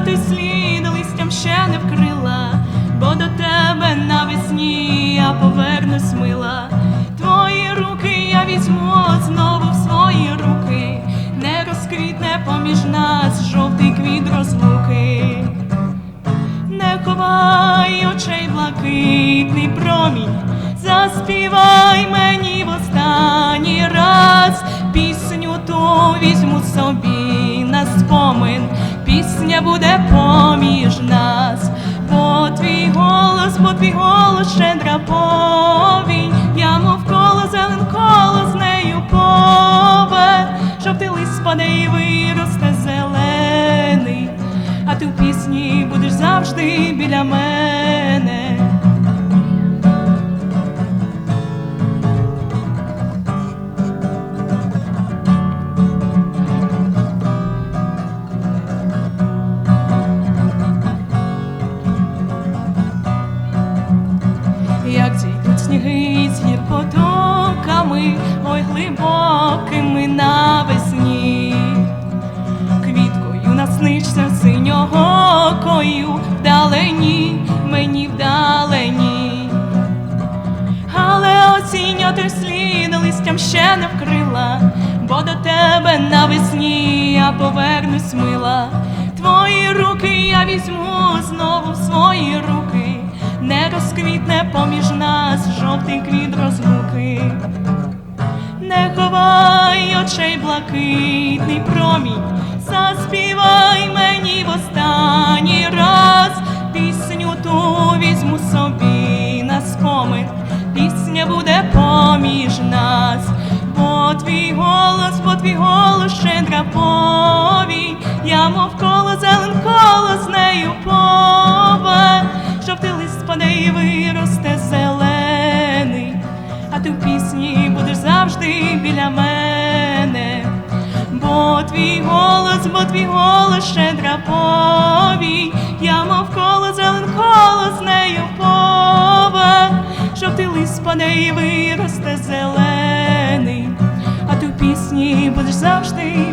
ти слід листям ще не вкрила, бо до тебе навесні я повернусь мила. Твої руки я візьму знову в свої руки, не розквітне поміж нас жовтий квіт розлуки, не ховай очей блакитний промінь, заспівай мені. Спомин, пісня буде поміж нас, бо твій голос, бо твій голос щедра повінь, я мов коло зелен коло з нею пове, жовтий лист спаде і виросте зелений. А ти в пісні будеш завжди біля мене. Сніги з ой глибокими навесні квіткою наснишся синьогокою вдалині, мені вдалині. Але осінь слід листям ще не вкрила, бо до тебе навесні я повернусь мила. Твої руки я візьму знову свої руки, не розквітне поміж жовтий квіт розлуки. Не ховай очей блакитний промінь, заспівай мені в останній раз пісню ту візьму собі на спомин, пісня буде поміж нас, бо твій голос, бо твій голос щедра повінь, я мов коло зелен коло з нею пове, жовтий лист спаде і виросте а ти в пісні будеш завжди біля мене. Бо твій голос, бо твій голос щедра повій, я мов коло зелен коло з нею щоб ти лист спаде і виросте зелений, а ти в пісні будеш завжди